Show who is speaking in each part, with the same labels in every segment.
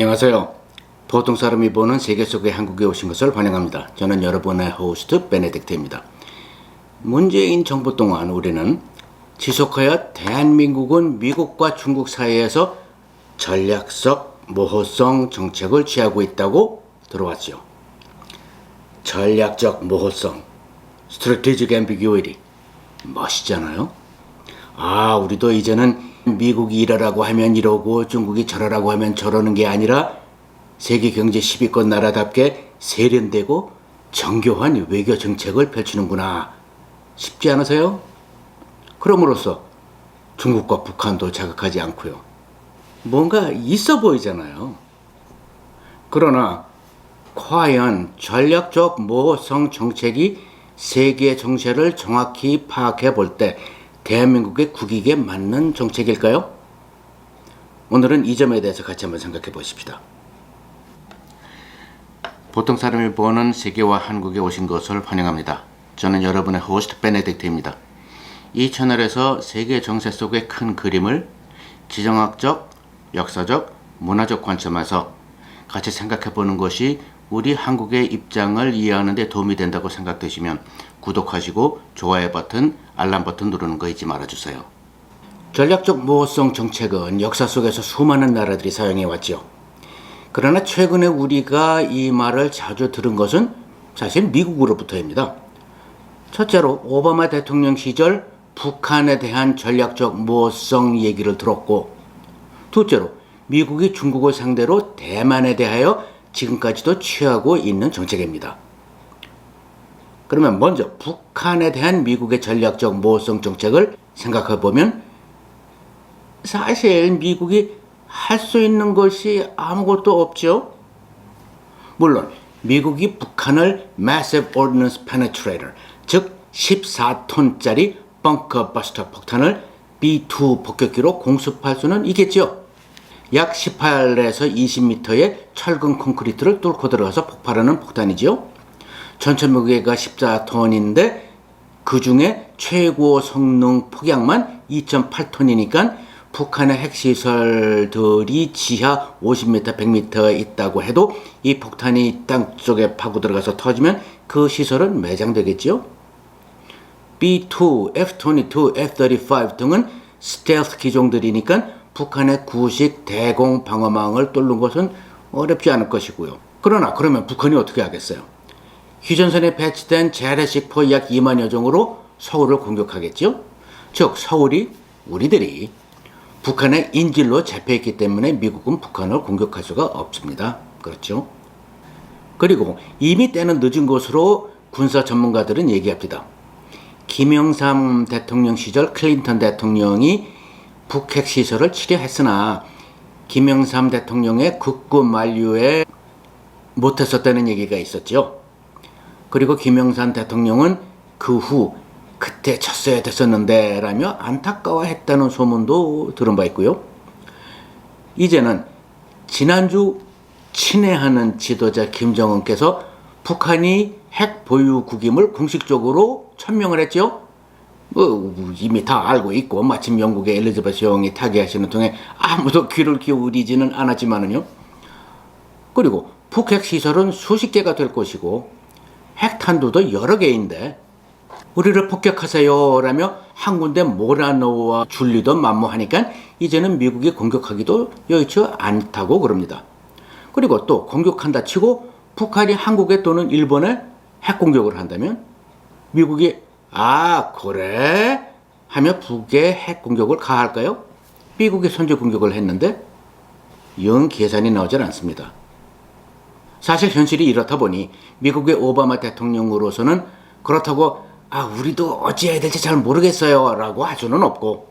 Speaker 1: 안녕하세요. 보통 사람이 보는 세계 속의 한국에 오신 것을 환영합니다. 저는 여러분의 호스트 베네딕트입니다. 문재인 정부 동안 우리는 지속하여 대한민국은 미국과 중국 사이에서 전략적 모호성 정책을 취하고 있다고 들어왔죠. 전략적 모호성, strategic ambiguity 멋있잖아요. 아, 우리도 이제는 미국이 이러라고 하면 이러고 중국이 저러라고 하면 저러는 게 아니라 세계 경제 10위권 나라답게 세련되고 정교한 외교 정책을 펼치는구나. 쉽지 않으세요? 그럼으로써 중국과 북한도 자극하지 않고요. 뭔가 있어 보이잖아요. 그러나 과연 전략적 모호성 정책이 세계 정세를 정확히 파악해 볼때 대한민국의 국익에 맞는 정책일까요? 오늘은 이 점에 대해서 같이 한번 생각해 보십시다. 보통 사람이 보는 세계와 한국에 오신 것을 환영합니다. 저는 여러분의 호스트 베네딕트입니다. 이 채널에서 세계 정세 속의 큰 그림을 지정학적, 역사적, 문화적 관점에서 같이 생각해 보는 것이 우리 한국의 입장을 이해하는 데 도움이 된다고 생각되시면 구독하시고 좋아요 버튼, 알람 버튼 누르는 거 잊지 말아 주세요. 전략적 모호성 정책은 역사 속에서 수많은 나라들이 사용해 왔지요. 그러나 최근에 우리가 이 말을 자주 들은 것은 사실 미국으로부터입니다. 첫째로 오바마 대통령 시절 북한에 대한 전략적 모호성 얘기를 들었고, 둘째로 미국이 중국을 상대로 대만에 대하여 지금까지도 취하고 있는 정책입니다. 그러면 먼저 북한에 대한 미국의 전략적 모호성 정책을 생각해 보면 사실 미국이 할 수 있는 것이 아무것도 없죠. 물론 미국이 북한을 Massive Ordnance Penetrator, 즉 14톤짜리 벙커 버스터 폭탄을 B2 폭격기로 공습할 수는 있겠죠. 약 18에서 20m의 철근 콘크리트를 뚫고 들어가서 폭발하는 폭탄이지요. 전체 무게가 14톤인데 그 중에 최고 성능 폭약만 2.8톤이니까 북한의 핵시설들이 지하 50m, 100m 있다고 해도 이 폭탄이 땅 속에 파고 들어가서 터지면 그 시설은 매장되겠죠. B2, F-22, F-35 등은 스텔스 기종들이니까 북한의 구식 대공 방어망을 뚫는 것은 어렵지 않을 것이고요. 그러나 그러면 북한이 어떻게 하겠어요? 휴전선에 배치된 재래식 포 약 2만여 종으로 서울을 공격하겠죠? 즉 서울이 우리들이 북한의 인질로 잡혀있기 때문에 미국은 북한을 공격할 수가 없습니다. 그렇죠? 그리고 이미 때는 늦은 것으로 군사 전문가들은 얘기합니다. 김영삼 대통령 시절 클린턴 대통령이 북핵 시설을 치료했으나 김영삼 대통령의 극구 만류에 못했었다는 얘기가 있었죠. 그리고 김영삼 대통령은 그 후 그때 쳤어야 됐었는데 라며 안타까워했다는 소문도 들은 바 있고요. 이제는 지난주 친애하는 지도자 김정은께서 북한이 핵 보유국임을 공식적으로 천명을 했죠. 뭐 이미 다 알고 있고 마침 영국의 엘리자베스 여왕이 타계하시는 통에 아무도 귀를 기울이지는 않았지만은요. 그리고 북핵 시설은 수십 개가 될 것이고 핵탄두도 여러 개인데 우리를 폭격하세요라며 한 군데 몰아넣어 줄리던 만무하니까 이제는 미국이 공격하기도 여의치 않다고 그럽니다. 그리고 또 공격한다 치고 북한이 한국에 또는 일본에 핵 공격을 한다면 미국이 아 그래 하며 북에 핵 공격을 가할까요? 미국이 선제 공격을 했는데 영 계산이 나오질 않습니다. 사실 현실이 이렇다 보니 미국의 오바마 대통령으로서는 그렇다고 아 우리도 어찌해야 될지 잘 모르겠어요 라고 할 수는 없고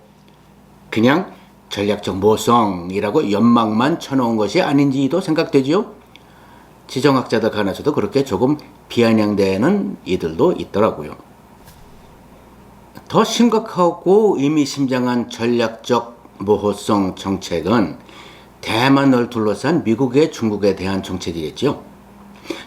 Speaker 1: 그냥 전략적 모성이라고 연막만 쳐놓은 것이 아닌지도 생각되지요. 지정학자들 간에서도 그렇게 조금 비아냥대는 이들도 있더라고요. 더 심각하고 의미심장한 전략적 모호성 정책은 대만을 둘러싼 미국의 중국에 대한 정책이겠죠.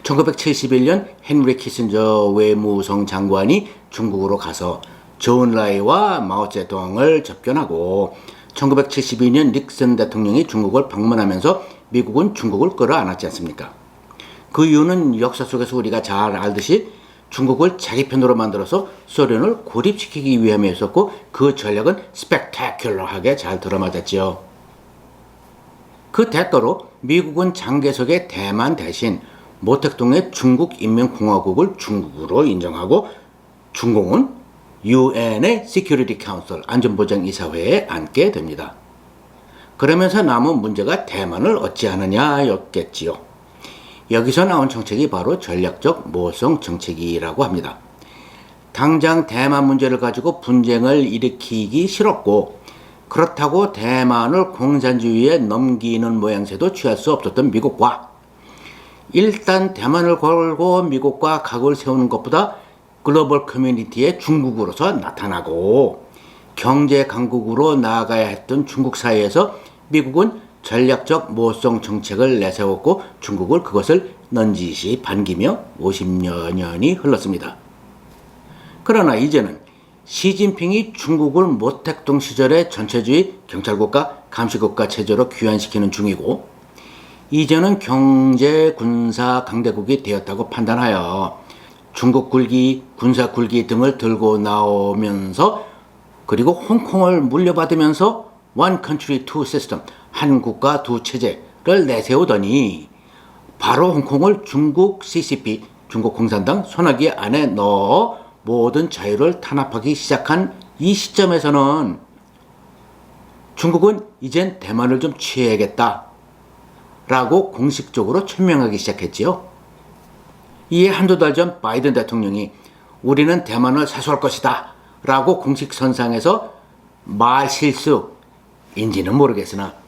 Speaker 1: 1971년 헨리 키신저 외무성 장관이 중국으로 가서 존 라이와 마오쩌둥을 접견하고 1972년 닉슨 대통령이 중국을 방문하면서 미국은 중국을 끌어안았지 않습니까? 그 이유는 역사 속에서 우리가 잘 알듯이 중국을 자기 편으로 만들어서 소련을 고립시키기 위함이었었고 그 전략은 스펙타큘러하게 잘 들어맞았지요. 그 대가로 미국은 장개석의 대만 대신 모택동의 중국인민공화국을 중국으로 인정하고 중공은 UN의 Security Council 안전보장 이사회에 앉게 됩니다. 그러면서 남은 문제가 대만을 어찌하느냐였겠지요. 여기서 나온 정책이 바로 전략적 모성 정책이라고 합니다. 당장 대만 문제를 가지고 분쟁을 일으키기 싫었고 그렇다고 대만을 공산주의에 넘기는 모양새도 취할 수 없었던 미국과 일단 대만을 걸고 미국과 각을 세우는 것보다 글로벌 커뮤니티의 중국으로서 나타나고 경제 강국으로 나아가야 했던 중국 사이에서 미국은 전략적 모성 정책을 내세웠고 중국을 그것을 넌지시 반기며 50여 년이 흘렀습니다. 그러나 이제는 시진핑이 중국을 모택동 시절의 전체주의 경찰국가 감시국가 체제로 귀환시키는 중이고 이제는 경제 군사 강대국이 되었다고 판단하여 중국 굴기, 군사 굴기 등을 들고 나오면서 그리고 홍콩을 물려받으면서 One Country Two System 한 국가 두 체제를 내세우더니 바로 홍콩을 중국 CCP 중국 공산당 손아귀 안에 넣어 모든 자유를 탄압하기 시작한 이 시점에서는 중국은 이젠 대만을 좀 취해야겠다 라고 공식적으로 천명하기 시작했지요. 이에 한두 달 전 바이든 대통령이 우리는 대만을 사수할 것이다 라고 공식 선상에서 말 실수인지는 모르겠으나 를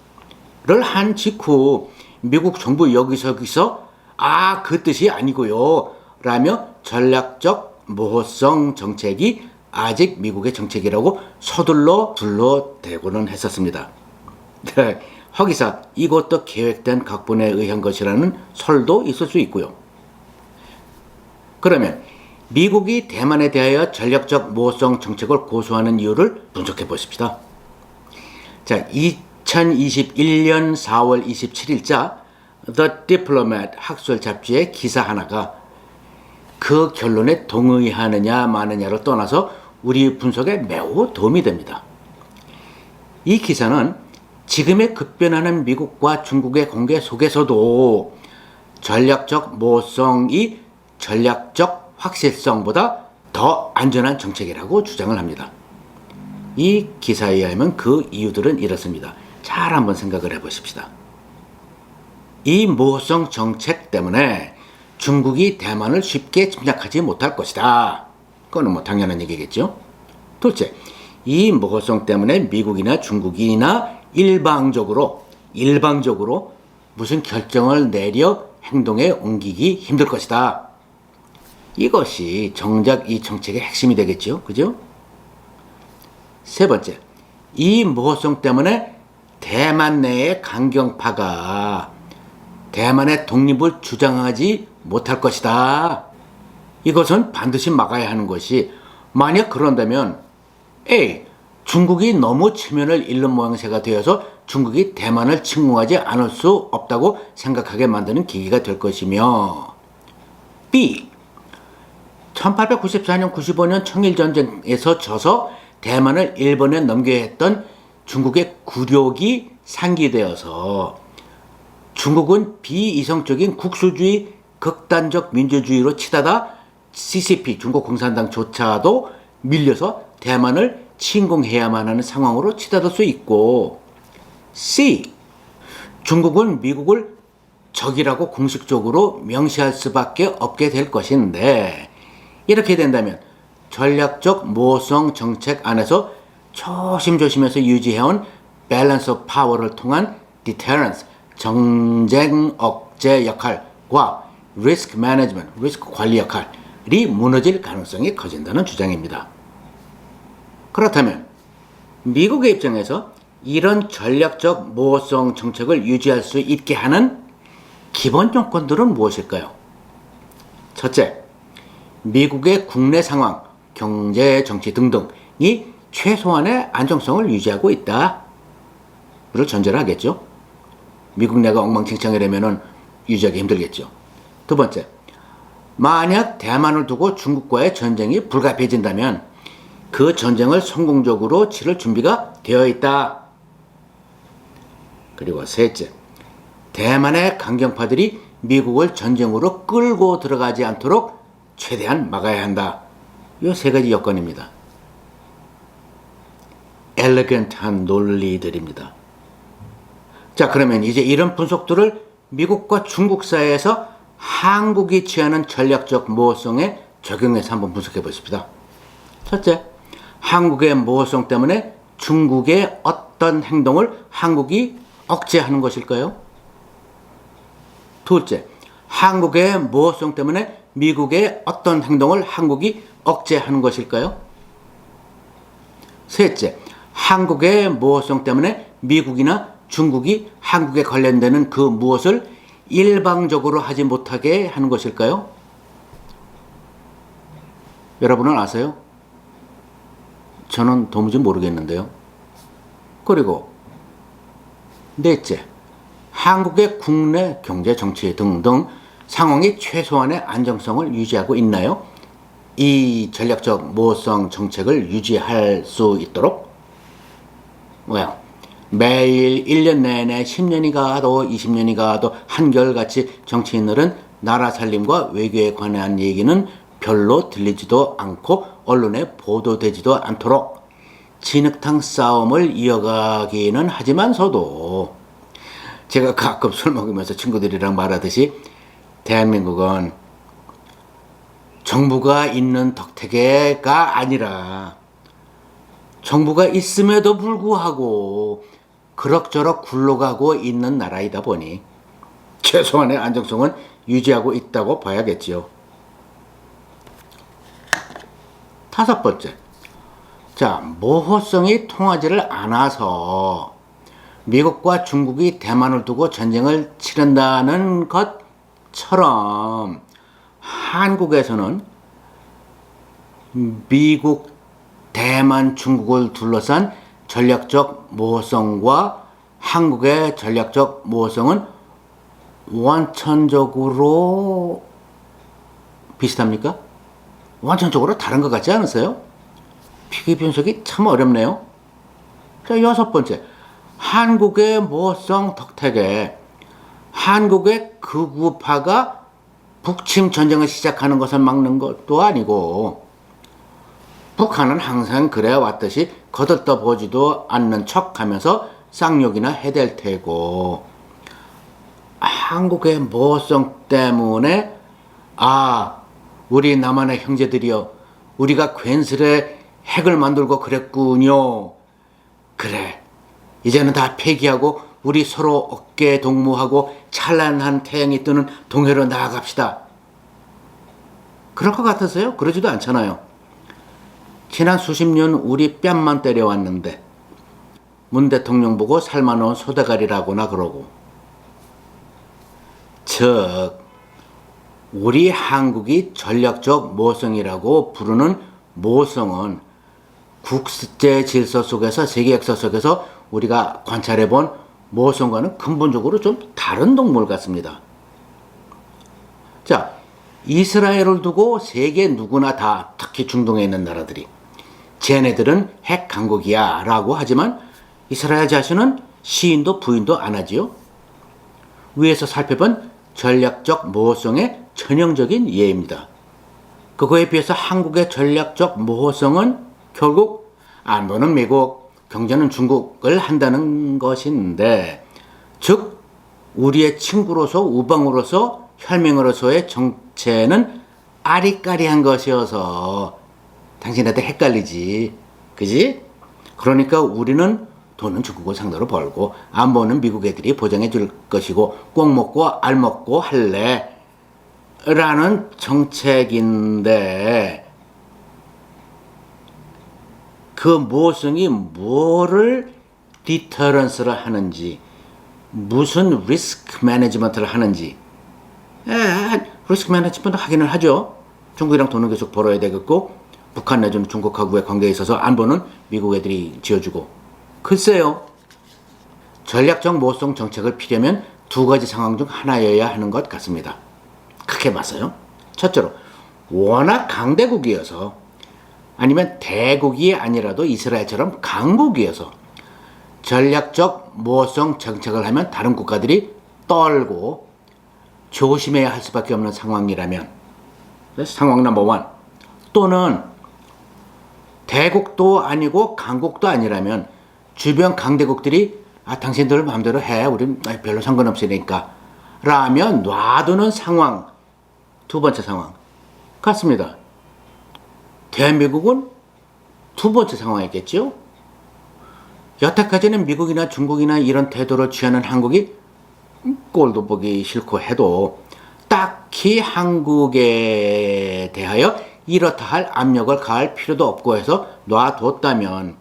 Speaker 1: 한 직후 미국 정부 여기저기서 아 그 뜻이 아니고요 라며 전략적 모호성 정책이 아직 미국의 정책이라고 서둘러 둘러대고는 했었습니다. 네, 허기사 이것도 계획된 각본에 의한 것이라는 설도 있을 수 있고요. 그러면 미국이 대만에 대하여 전략적 모호성 정책을 고수하는 이유를 분석해 보십시다. 자, 2021년 4월 27일자 The Diplomat 학술 잡지의 기사 하나가 그 결론에 동의하느냐 마느냐를 떠나서 우리 분석에 매우 도움이 됩니다. 이 기사는 지금의 급변하는 미국과 중국의 관계 속에서도 전략적 모성이 전략적 확실성보다 더 안전한 정책이라고 주장을 합니다. 이 기사에 의하면 그 이유들은 이렇습니다. 잘 한번 생각을 해 보십시다. 이 모성 정책 때문에 중국이 대만을 쉽게 침략하지 못할 것이다. 그거는 뭐 당연한 얘기겠죠. 둘째, 이 모성 때문에 미국이나 중국이나 일방적으로 일방적으로 무슨 결정을 내려 행동에 옮기기 힘들 것이다. 이것이 정작 이 정책의 핵심이 되겠죠. 그죠? 세 번째, 이 모호성 때문에 대만 내의 강경파가 대만의 독립을 주장하지 못할 것이다. 이것은 반드시 막아야 하는 것이 만약 그런다면 A. 중국이 너무 체면을 잃는 모양새가 되어서 중국이 대만을 침공하지 않을 수 없다고 생각하게 만드는 계기가 될 것이며 B. 1894년 95년 청일전쟁에서 져서 대만을 일본에 넘겨야 했던 중국의 굴욕이 상기되어서 중국은 비이성적인 국수주의 극단적 민주주의로 치다가 CCP 중국 공산당조차도 밀려서 대만을 침공해야만 하는 상황으로 치닫을 수 있고 C 중국은 미국을 적이라고 공식적으로 명시할 수밖에 없게 될 것인데 이렇게 된다면 전략적 모성 정책 안에서 조심조심해서 유지해온 밸런스 오브 파워를 통한 디테런스 정쟁 억제 역할과 리스크 매니지먼트 리스크 관리 역할이 무너질 가능성이 커진다는 주장입니다. 그렇다면 미국의 입장에서 이런 전략적 모호성 정책을 유지할 수 있게 하는 기본 요건들은 무엇일까요? 첫째, 미국의 국내 상황, 경제, 정치 등등이 최소한의 안정성을 유지하고 있다. 를 전제를 하겠죠. 미국 내가 엉망진창이라면은 유지하기 힘들겠죠. 두 번째, 만약 대만을 두고 중국과의 전쟁이 불가피해진다면 그 전쟁을 성공적으로 치를 준비가 되어 있다. 그리고 셋째, 대만의 강경파들이 미국을 전쟁으로 끌고 들어가지 않도록 최대한 막아야 한다. 이 세 가지 여건입니다. 엘레겐트한 논리들입니다. 자, 그러면 이제 이런 분석들을 미국과 중국 사이에서 한국이 취하는 전략적 모호성에 적용해서 한번 분석해 보십시다. 첫째, 한국의 모호성 때문에 중국의 어떤 행동을 한국이 억제하는 것일까요? 둘째, 한국의 모호성 때문에 미국의 어떤 행동을 한국이 억제하는 것일까요? 셋째, 한국의 모호성 때문에 미국이나 중국이 한국에 관련되는 그 무엇을 일방적으로 하지 못하게 하는 것일까요? 여러분은 아세요? 저는 도무지 모르겠는데요. 그리고 넷째, 한국의 국내 경제 정치 등등 상황이 최소한의 안정성을 유지하고 있나요? 이 전략적 모호성 정책을 유지할 수 있도록 뭐야 매일 1년 내내 10년이 가도 20년이 가도 한결같이 정치인들은 나라 살림과 외교에 관한 얘기는 별로 들리지도 않고 언론에 보도되지도 않도록 진흙탕 싸움을 이어가기는 하지만서도 제가 가끔 술 먹으면서 친구들이랑 말하듯이 대한민국은 정부가 있는 덕택에가 아니라 정부가 있음에도 불구하고 그럭저럭 굴러가고 있는 나라이다 보니 최소한의 안정성은 유지하고 있다고 봐야겠지요. 다섯 번째. 자, 모호성이 통하지를 않아서 미국과 중국이 대만을 두고 전쟁을 치른다는 것처럼 한국에서는 미국, 대만, 중국을 둘러싼 전략적 모호성과 한국의 전략적 모호성은 원천적으로 비슷합니까? 원천적으로 다른 것 같지 않으세요? 피기 분석이 참 어렵네요. 자, 여섯 번째. 한국의 모성 덕택에 한국의 극우파가 북침 전쟁을 시작하는 것을 막는 것도 아니고 북한은 항상 그래 왔듯이 거들떠 보지도 않는 척 하면서 쌍욕이나 해댈 테고 한국의 모성 때문에 아 우리 남한의 형제들이여 우리가 괜스레 핵을 만들고 그랬군요 그래 이제는 다 폐기하고 우리 서로 어깨 동무하고 찬란한 태양이 뜨는 동해로 나아갑시다. 그럴 것 같았어요? 그러지도 않잖아요. 지난 수십 년 우리 뺨만 때려왔는데 문 대통령 보고 삶아놓은 소대가리라고나 그러고 즉 우리 한국이 전략적 모성이라고 부르는 모성은 국제 질서 속에서 세계 역사 속에서 우리가 관찰해 본 모성과는 근본적으로 좀 다른 동물 같습니다. 자, 이스라엘을 두고 세계 누구나 다 특히 중동에 있는 나라들이 쟤네들은 핵 강국이야 라고 하지만 이스라엘 자신은 시인도 부인도 안 하지요. 위에서 살펴본 전략적 모호성의 전형적인 예입니다. 그거에 비해서 한국의 전략적 모호성은 결국 안보는 미국, 경제는 중국을 한다는 것인데, 즉, 우리의 친구로서, 우방으로서, 혈맹으로서의 정체는 아리까리한 것이어서 당신한테 헷갈리지. 그지? 그러니까 우리는 돈은 중국을 상대로 벌고 안보는 미국 애들이 보장해 줄 것이고 꼭 먹고 알 먹고 할래. 라는 정책인데 그 모성이 뭐를 디터런스를 하는지 무슨 리스크 매니지먼트를 하는지 에, 리스크 매니지먼트 하기는 하죠. 중국이랑 돈은 계속 벌어야 되겠고 북한 내지는 중국하고의 관계에 있어서 안보는 미국 애들이 지어주고 글쎄요. 전략적 모성 정책을 피려면 두 가지 상황 중 하나여야 하는 것 같습니다. 크게 봐서요. 첫째로 워낙 강대국이어서 아니면 대국이 아니라도 이스라엘처럼 강국이어서 전략적 모성 정책을 하면 다른 국가들이 떨고 조심해야 할 수밖에 없는 상황이라면 상황 넘버 원 또는 대국도 아니고 강국도 아니라면 주변 강대국들이 아 당신들 마음대로 해 우린 별로 상관없으니까 라면 놔두는 상황 두 번째 상황 같습니다. 대한민국은 두 번째 상황이겠죠. 여태까지는 미국이나 중국이나 이런 태도를 취하는 한국이 꼴도 보기 싫고 해도 딱히 한국에 대하여 이렇다 할 압력을 가할 필요도 없고 해서 놔뒀다면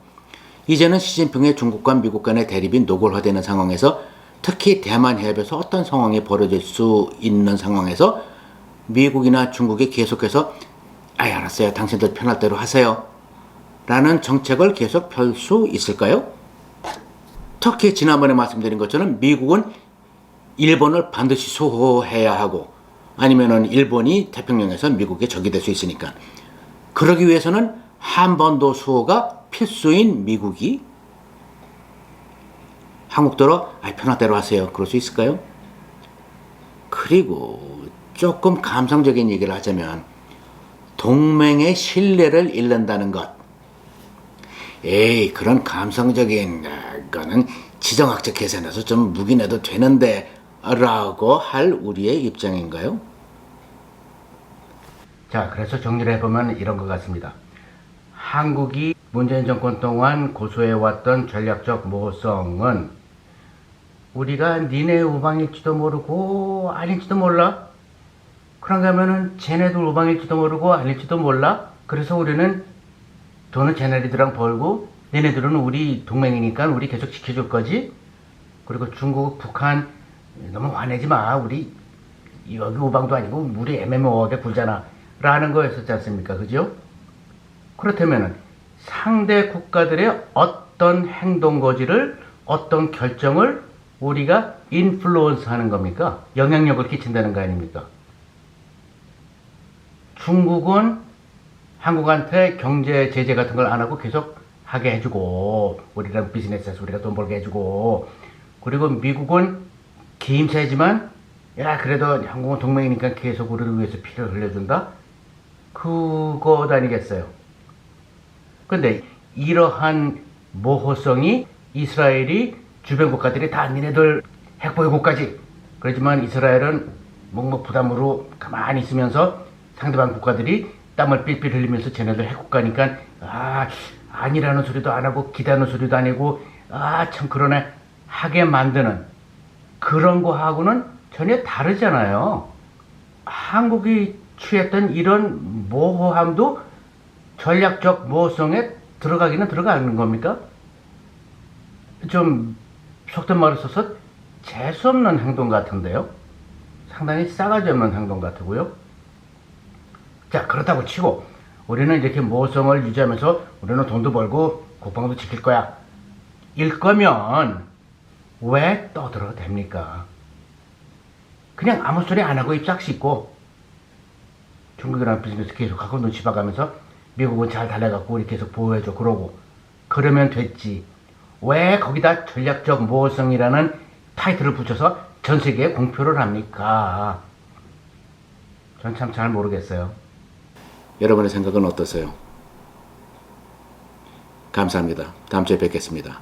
Speaker 1: 이제는 시진핑의 중국과 미국 간의 대립이 노골화되는 상황에서 특히 대만 해협에서 어떤 상황이 벌어질 수 있는 상황에서 미국이나 중국이 계속해서 아 알았어요 당신들 편할 대로 하세요 라는 정책을 계속 펼 수 있을까요? 특히 지난번에 말씀드린 것처럼 미국은 일본을 반드시 수호해야 하고 아니면은 일본이 태평양에서 미국의 적이 될 수 있으니까 그러기 위해서는 한반도 수호가 필수인 미국이 한국더러 아, 편한 대로 하세요. 그럴 수 있을까요? 그리고 조금 감성적인 얘기를 하자면 동맹의 신뢰를 잃는다는 것. 에이 그런 감성적인 아, 거는 지정학적 계산에서 좀 묵인해도 되는데 라고 할 우리의 입장인가요? 자, 그래서 정리를 해보면 이런 것 같습니다. 한국이 문재인 정권 동안 고수해왔던 전략적 모성은 우리가 니네 우방일지도 모르고 아닐지도 몰라. 그런가 하면은 쟤네들 우방일지도 모르고 아닐지도 몰라. 그래서 우리는 돈을 쟤네들이랑 벌고 얘네들은 우리 동맹이니까 우리 계속 지켜줄 거지. 그리고 중국, 북한 너무 화내지 마. 우리 여기 우방도 아니고 우리 애매모호하게 굴잖아. 라는 거였었지 않습니까? 그죠? 그렇다면 상대 국가들의 어떤 행동 거지를 어떤 결정을 우리가 인플루언스 하는 겁니까? 영향력을 끼친다는 거 아닙니까? 중국은 한국한테 경제 제재 같은 걸 안 하고 계속 하게 해주고 우리랑 비즈니스에서 우리가 돈 벌게 해주고 그리고 미국은 기임차이지만 야 그래도 한국은 동맹이니까 계속 우리를 위해서 피를 흘려준다? 그거 아니겠어요. 근데 이러한 모호성이 이스라엘이 주변 국가들이 다 니네들 핵보유국까지. 그렇지만 이스라엘은 뭔뭐 부담으로 가만히 있으면서 상대방 국가들이 땀을 삘삘 흘리면서 쟤네들 핵국가니까 아 아니라는 소리도 안 하고 기다는 소리도 아니고 아 참 그러네. 하게 만드는 그런 거하고는 전혀 다르잖아요. 한국이 취했던 이런 모호함도 전략적 모성에 들어가기는 들어가는 겁니까? 좀 속된 말을 써서 재수없는 행동 같은데요. 상당히 싸가지 없는 행동 같고요. 자 그렇다고 치고 우리는 이렇게 모성을 유지하면서 우리는 돈도 벌고 국방도 지킬 거야. 일 거면 왜 떠들어도 됩니까? 그냥 아무 소리 안 하고 입싹 씻고 중국이랑 비즈니스 계속 갖고 눈치 봐가면서 미국은 잘 달래갖고 우리 계속 보호해줘 그러고 그러면 됐지 왜 거기다 전략적 모성이라는 타이틀을 붙여서 전 세계에 공표를 합니까? 전 참 잘 모르겠어요. 여러분의 생각은 어떠세요? 감사합니다. 다음 주에 뵙겠습니다.